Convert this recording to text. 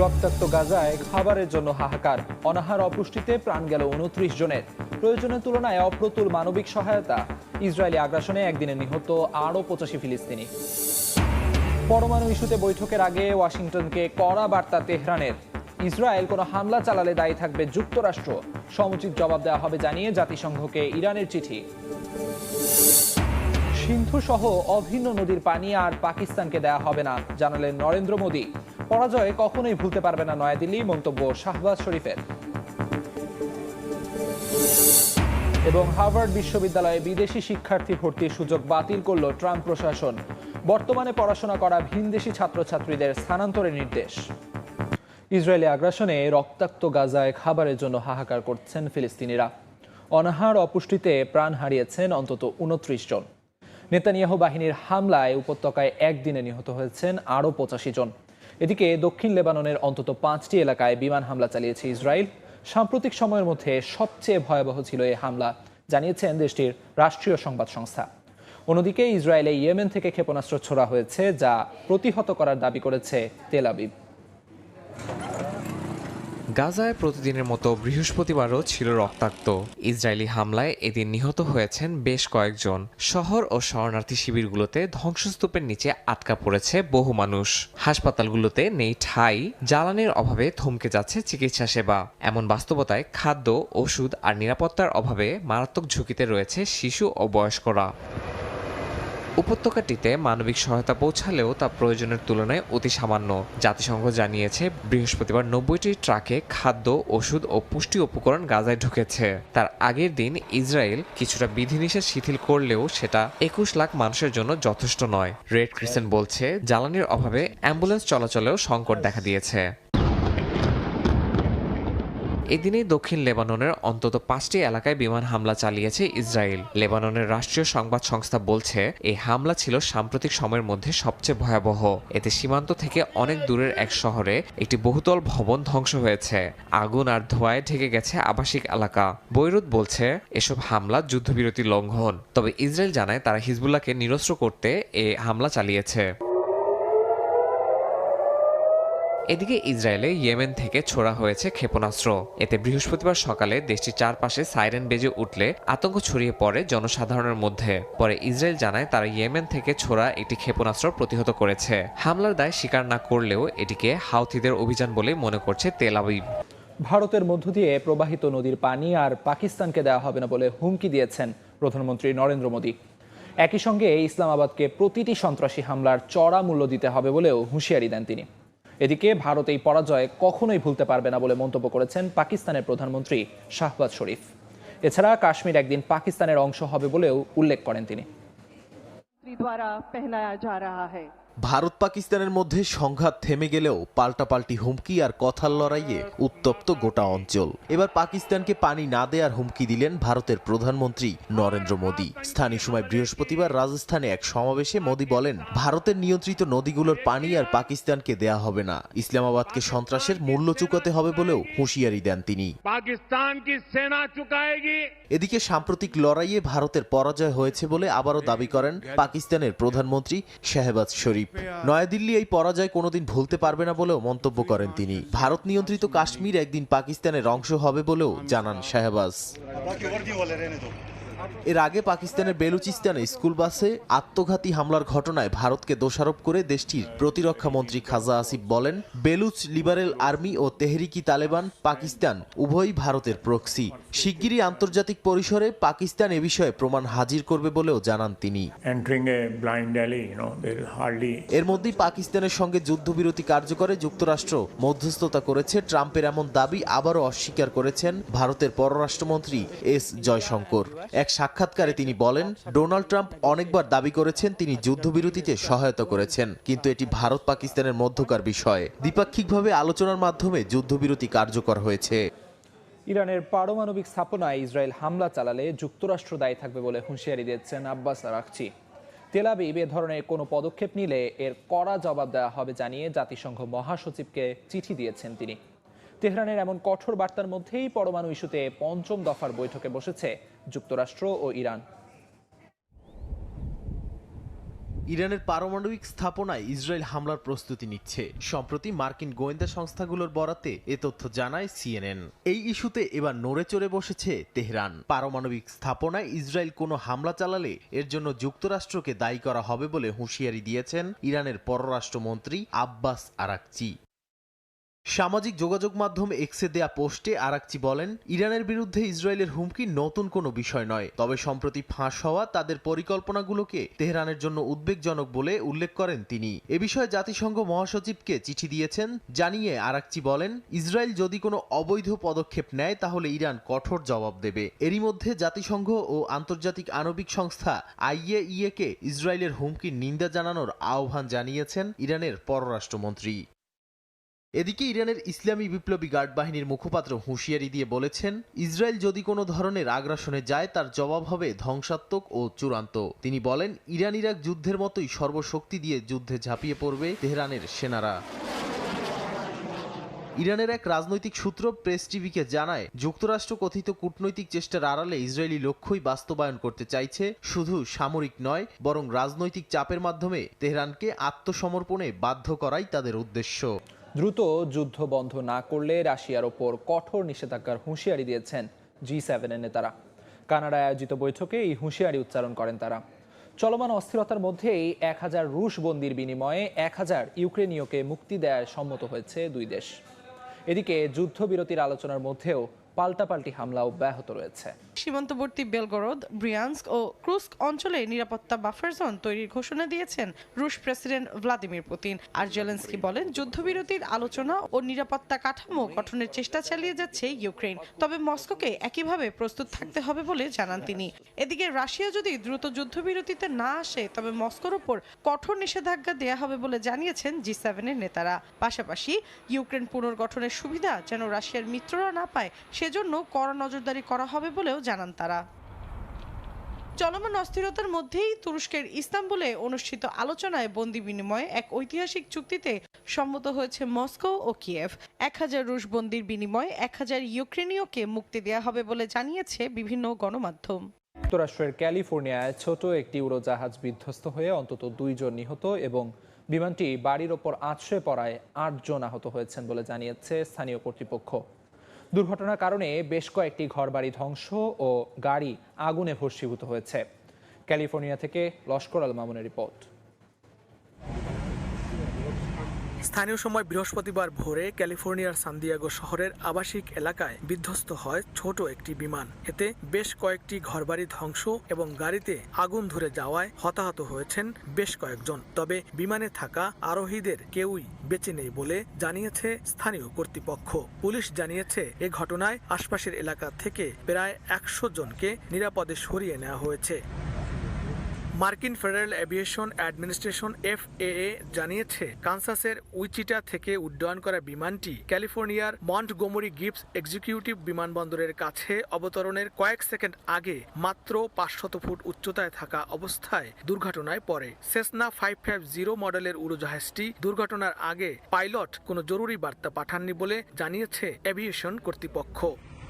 রক্তাক্ত গাজায় খাবারের জন্য হাহাকার। অনাহার অপুষ্টিতে প্রাণ গেল উনত্রিশ জনের। প্রয়োজনের তুলনায় অপ্রতুল মানবিক সহায়তা। ইসরায়েলি আগ্রাসনে একদিনে নিহত আরও পঁচাশি ফিলিস্তিনি। পরমাণু ইস্যুতে বৈঠকের আগে ওয়াশিংটনকে কড়া বার্তা তেহরানের। ইসরায়েল কোনো হামলা চালালে দায়ী থাকবে যুক্তরাষ্ট্র। সমুচিত জবাব দেওয়া হবে জানিয়ে জাতিসংঘকে ইরানের চিঠি। সিন্ধু সহ অভিন্ন নদীর পানি আর পাকিস্তানকে দেয়া হবে না, জানালেন নরেন্দ্র মোদী। পরাজয় কখনোই ভুলতে পারবে না নয়াদিল্লি, মন্তব্য শাহবাজ শরীফের। এবং হার্ভার্ড বিশ্ববিদ্যালয়ে বিদেশি শিক্ষার্থী ভর্তির সুযোগ বাতিল করল ট্রাম্প প্রশাসন। বর্তমানে পড়াশোনা করা ভিনদেশি ছাত্রছাত্রীদের স্থানান্তরের নির্দেশ। ইসরায়েলি আগ্রাসনে রক্তাক্ত গাজায় খাবারের জন্য হাহাকার করছেন ফিলিস্তিনিরা। অনাহার অপুষ্টিতে প্রাণ হারিয়েছেন অন্তত উনত্রিশ জন। নেতানিয়াহ বাহিনীর হামলায় উপত্যকায় একদিনে নিহত হয়েছেন আরও পঁচাশি জন। এদিকে দক্ষিণ লেবাননের অন্তত পাঁচটি এলাকায় বিমান হামলা চালিয়েছে ইসরায়েল। সাম্প্রতিক সময়ের মধ্যে সবচেয়ে ভয়াবহ ছিল এই হামলা জানিয়েছেন দেশটির রাষ্ট্রীয় সংবাদ সংস্থা। অন্যদিকে ইসরায়েলে ইয়েমেন থেকে ক্ষেপণাস্ত্র ছোড়া হয়েছে, যা প্রতিহত করার দাবি করেছে তেল আবিব। গাজায় প্রতিদিনের মতো বৃহস্পতিবারও ছিল রক্তাক্ত। ইসরায়েলি হামলায় এদিন নিহত হয়েছেন বেশ কয়েকজন। শহর ও শরণার্থী শিবিরগুলোতে ধ্বংসস্তূপের নিচে আটকা পড়েছে বহু মানুষ। হাসপাতালগুলোতে নেই ঠাই। জ্বালানির অভাবে থমকে যাচ্ছে চিকিৎসা সেবা। এমন বাস্তবতায় খাদ্য, ওষুধ আর নিরাপত্তার অভাবে মারাত্মক ঝুঁকিতে রয়েছে শিশু ও বয়স্করা। উপত্যকাটিতে মানবিক সহায়তা পৌঁছালেও তা প্রয়োজনের তুলনায় অতি সামান্য। জাতিসংঘ জানিয়েছে, বৃহস্পতিবার নব্বইটি ট্রাকে খাদ্য, ওষুধ ও পুষ্টি উপকরণ গাজায় ঢুকেছে। তার আগের দিন ইসরায়েল কিছুটা বিধিনিষেধ শিথিল করলেও সেটা একুশ লাখ মানুষের জন্য যথেষ্ট নয়। রেড ক্রিসেন্ট বলছে, জ্বালানির অভাবে অ্যাম্বুলেন্স চলাচলেও সংকট দেখা দিয়েছে। এদিনেই দক্ষিণ লেবাননের অন্তত পাঁচটি এলাকায় বিমান হামলা চালিয়েছে ইসরায়েল। লেবাননের রাষ্ট্রীয় সংবাদ সংস্থা বলছে, এই হামলা ছিল সাম্প্রতিক সময়ের মধ্যে সবচেয়ে ভয়াবহ। এতে সীমান্ত থেকে অনেক দূরের এক শহরে একটি বহুতল ভবন ধ্বংস হয়েছে। আগুন আর ধোঁয়ায় ঢেকে গেছে আবাসিক এলাকা। বৈরুত বলছে, এসব হামলা যুদ্ধবিরতি লঙ্ঘন। তবে ইসরায়েল জানায় তারা হিজবুল্লাহকে নিরস্ত্র করতে এ হামলা চালিয়েছে। এদিকে ইসরায়েলে ইয়েমেন থেকে ছোড়া হয়েছে ক্ষেপণাস্ত্র। এতে বৃহস্পতিবার সকালে দেশটির চারপাশে সাইরেন বেজে উঠলে আতঙ্ক ছড়িয়ে পড়ে জনসাধারণের মধ্যে। পরে ইসরায়েল জানায় তারা ইয়েমেন থেকে ছোড়া একটি ক্ষেপণাস্ত্র প্রতিহত করেছে। হামলার দায় স্বীকার না করলেও এটিকে হাউথিদের অভিযান বলে মনে করছে তেল আবিব। ভারতের মধ্য দিয়ে প্রবাহিত নদীর পানি আর পাকিস্তানকে দেওয়া হবে না বলে হুমকি দিয়েছেন প্রধানমন্ত্রী নরেন্দ্র মোদী। একই সঙ্গে ইসলামাবাদকে প্রতিটি সন্ত্রাসী হামলার চড়া মূল্য দিতে হবে বলেও হুঁশিয়ারি দেন তিনি। এদিকে ভারত এই পরাজয় কখনোই ভুলতে পারবে না বলে মন্তব্য করেছেন পাকিস্তানের প্রধানমন্ত্রী শাহবাজ শরীফ। এছাড়া কাশ্মীর একদিন পাকিস্তানের অংশ হবে বলেও উল্লেখ করেন তিনি। দ্বারা পেহনায়া যা রাহা ভারত পাকিস্তানের মধ্যে সংঘাত থেমে গেলেও পাল্টাপাল্টি হুমকি আর কথার লড়াইয়ে উত্তপ্ত গোটা অঞ্চল। এবার পাকিস্তানকে পানি না দেয়ার হুমকি দিলেন ভারতের প্রধানমন্ত্রী নরেন্দ্র মোদী। স্থানীয় সময় বৃহস্পতিবার রাজস্থানে এক সমাবেশে মোদী বলেন ভারতের নিয়ন্ত্রিত নদীগুলোর পানি আর পাকিস্তানকে দেয়া হবে না। ইসলামাবাদকে সন্ত্রাসের মূল্য চুকাতে হবে বলেও হুঁশিয়ারি দেন তিনি। এদিকে সাম্প্রতিক লড়াইয়ে ভারতের পরাজয় হয়েছে বলে আবারও দাবি করেন পাকিস্তানের প্রধানমন্ত্রী শাহবাজ শরীফ। নয়াদিল্লি এই পরাজয় কোনোদিন ভুলতে পারবে না বলেও মন্তব্য করেন তিনি। ভারত নিয়ন্ত্রিত কাশ্মীর একদিন পাকিস্তানের অংশ হবে বলেও জানান শাহবাজ। এর আগে পাকিস্তানের বেলুচিস্তানে স্কুল বাসে আত্মঘাতী হামলার ঘটনায় ভারতকে দোষারোপ করে দেশটির প্রতিরক্ষা মন্ত্রী খাজা আসিফ বলেন বেলুচ লিবারেল আর্মি ও তেহরিকি তালেবান পাকিস্তান উভয়ই ভারতের প্রক্সি। শিগগিরই আন্তর্জাতিক পরিসরে পাকিস্তান এ বিষয়ে প্রমাণ হাজির করবে বলেও জানান তিনি। এর মধ্যেই পাকিস্তানের সঙ্গে যুদ্ধবিরতি কার্যকরে যুক্তরাষ্ট্র মধ্যস্থতা করেছে। ট্রাম্পের এমন দাবি আবারও অস্বীকার করেছেন ভারতের পররাষ্ট্রমন্ত্রী এস জয়শঙ্কর। এক সাক্ষাৎকারে তিনি বলেন, ডোনাল্ড ট্রাম্প অনেকবার দাবি করেছেন তিনি যুদ্ধবিরতিতে সহায়তা করেছেন, কিন্তু এটি ভারত পাকিস্তানের মধ্যকার বিষয়। দ্বিপাক্ষিকভাবে আলোচনার মাধ্যমে যুদ্ধবিরতি কার্যকর হয়েছে। ইরানের পারমাণবিক স্থাপনায় ইসরায়েল হামলা চালালে যুক্তরাষ্ট্র দায়ী থাকবে বলে হুঁশিয়ারি দিচ্ছেন আব্বাস আরাকচি তেল আবিব এ ধরনের কোনো পদক্ষেপ নিলে এর কড়া জবাব দেওয়া হবে জানিয়ে জাতিসংঘ মহাসচিবকে চিঠি দিয়েছেন তিনি। তেহরানের এমন কঠোর বার্তার মধ্যেই পরমাণু ইস্যুতে পঞ্চম দফার বৈঠকে বসেছে যুক্তরাষ্ট্র ও ইরান। ইরানের পারমাণবিক স্থাপনায় ইসরায়েল হামলার প্রস্তুতি নিচ্ছে। সম্প্রতি মার্কিন গোয়েন্দা সংস্থাগুলোর বরাতে এ তথ্য জানায় সিএনএন। এই ইস্যুতে এবার নড়ে চড়ে বসেছে তেহরান। পারমাণবিক স্থাপনায় ইসরায়েল কোনো হামলা চালালে এর জন্য যুক্তরাষ্ট্রকে দায়ী করা হবে বলে হুঁশিয়ারি দিয়েছেন ইরানের পররাষ্ট্রমন্ত্রী আব্বাস আরাকচি। সামাজিক যোগাযোগ মাধ্যম এক্সে দেয়া পোস্টে আরাকচি বলেন, ইরানের বিরুদ্ধে ইসরায়েলের হুমকি নতুন কোনো বিষয় নয়। তবে সম্প্রতি ফাঁস হওয়া তাদের পরিকল্পনাগুলোকে তেহরানের জন্য উদ্বেগজনক বলে উল্লেখ করেন তিনি। এ বিষয়ে জাতিসংঘ মহাসচিবকে চিঠি দিয়েছেন, জানিয়ে আরাকচি বলেন, ইসরায়েল যদি কোনো অবৈধ পদক্ষেপ নেয়, তাহলে ইরান কঠোর জবাব দেবে। এরই মধ্যে জাতিসংঘ ও আন্তর্জাতিক আণবিক সংস্থা আইএইএ কে ইসরায়েলের হুমকির নিন্দা জানানোর আহ্বান জানিয়েছেন ইরানের পররাষ্ট্রমন্ত্রী। এদিকে ইরানের ইসলামী বিপ্লবী গার্ড বাহিনীর মুখপাত্র হুঁশিয়ারি দিয়ে বলেছেন, ইসরায়েল যদি কোনো ধরনের আগ্রাসনে যায়, তার জবাব হবে ধ্বংসাত্মক ও চূড়ান্ত। তিনি বলেন ইরান ইরাক যুদ্ধের মতোই সর্বশক্তি দিয়ে যুদ্ধে ঝাঁপিয়ে পড়বে তেহরানের সেনারা। ইরানের এক রাজনৈতিক সূত্র প্রেস টিভিকে জানায়, যুক্তরাষ্ট্র কথিত কূটনৈতিক চেষ্টার আড়ালে ইসরায়েলি লক্ষ্যই বাস্তবায়ন করতে চাইছে, শুধু সামরিক নয়, বরং রাজনৈতিক চাপের মাধ্যমে তেহরানকে আত্মসমর্পণে বাধ্য করাই তাদের উদ্দেশ্য। দ্রুত যুদ্ধ বন্ধ না করলে রাশিয়ার ওপর কঠোর নিষেধাজ্ঞার হুঁশিয়ারি দিয়েছেন জি সেভেনের নেতারা। কানাডায় আয়োজিত বৈঠকে এই হুঁশিয়ারি উচ্চারণ করেন তারা। চলমান অস্থিরতার মধ্যেই এক হাজার রুশ বন্দির বিনিময়ে এক হাজার ইউক্রেনীয়কে মুক্তি দেয়ার সম্মত হয়েছে দুই দেশ। এদিকে যুদ্ধবিরতির আলোচনার মধ্যেও পাল্টাপাল্টি হামলা অব্যাহত রয়েছে। সীমান্তবর্তী বেলগরদ, ব্রিয়ান্স্ক ও ক্রুস্ক অঞ্চলে নিরাপত্তা বাফার জোন তৈরির ঘোষণা দিয়েছেন রুশ প্রেসিডেন্ট ভ্লাদিমির পুতিন। আর জেলেন্সকি বলেন, যুদ্ধবিরতির আলোচনা ও নিরাপত্তা কাঠামো গঠনের চেষ্টা চালিয়ে যাচ্ছে ইউক্রেন তবে মস্কোকে একইভাবে প্রস্তুত থাকতে হবে বলে জানান তিনি। এদিকে রাশিয়া যদি দ্রুত যুদ্ধবিরতিতে না আসে, তবে মস্কোর ওপর কঠোর নিষেধাজ্ঞা দেয়া হবে বলে জানিয়েছেন জি সেভেনের নেতারা। পাশাপাশি ইউক্রেন পুনর্গঠনের সুবিধা যেন রাশিয়ার মিত্ররা না পায় সেজন্য কড়া নজরদারি করা হবে বলেও জানান তারা। চলমান অস্থিরতার মধ্যেই তুরস্কের ইস্তাম্বুলে অনুষ্ঠিত আলোচনায় বন্দি বিনিময়ে এক ঐতিহাসিক চুক্তিতে সম্মত হয়েছে মস্কো ও কিয়েভ। এক হাজার রুশ বন্দির বিনিময়ে এক হাজার ইউক্রেনীয়কে মুক্তি দেওয়া হবে বলে জানিয়েছে বিভিন্ন গণমাধ্যম। যুক্তরাষ্ট্রের ক্যালিফোর্নিয়ায় ছোট একটি উড়োজাহাজ বিধ্বস্ত হয়ে অন্তত দুইজন নিহত এবং বিমানটি বাড়ির ওপর আছড়ে পড়ায় আটজন আহত হয়েছেন বলে জানিয়েছে স্থানীয় কর্তৃপক্ষ। দুর্ঘটনার কারণে বেশ কয়েকটি ঘরবাড়ি ধ্বংস ও গাড়ি আগুনে ভস্মীভূত হয়েছে। ক্যালিফোর্নিয়া থেকে লস্কর আল মামুনের রিপোর্ট। স্থানীয় সময় বৃহস্পতিবার ভোরে ক্যালিফোর্নিয়ার সান্দিয়াগো শহরের আবাসিক এলাকায় বিধ্বস্ত হয় ছোট একটি বিমান। এতে বেশ কয়েকটি ঘরবাড়ি ধ্বংস এবং গাড়িতে আগুন ধরে যাওয়ায় হতাহত হয়েছেন বেশ কয়েকজন। তবে বিমানে থাকা আরোহীদের কেউই বেঁচে নেই বলে জানিয়েছে স্থানীয় কর্তৃপক্ষ। পুলিশ জানিয়েছে, এ ঘটনায় আশপাশের এলাকা থেকে প্রায় একশো জনকে নিরাপদে সরিয়ে নেওয়া হয়েছে। মার্কিন ফেডারেল এভিয়েশন অ্যাডমিনিস্ট্রেশন এফএএ জানিয়েছে, কানসাসের উইচিটা থেকে উড্ডয়ন করা বিমানটি ক্যালিফোর্নিয়ার মন্টগোমরি গিপস এক্সিকিউটিভ বিমানবন্দরের কাছে অবতরণের কয়েক সেকেন্ড আগে মাত্র পাঁচশত ফুট উচ্চতায় থাকা অবস্থায় দুর্ঘটনায় পড়ে। সেসনা ফাইভ ফাইভ জিরো মডেলের উড়োজাহাজটি দুর্ঘটনার আগে পাইলট কোনো জরুরি বার্তা পাঠাননি বলে জানিয়েছে এভিয়েশন কর্তৃপক্ষ।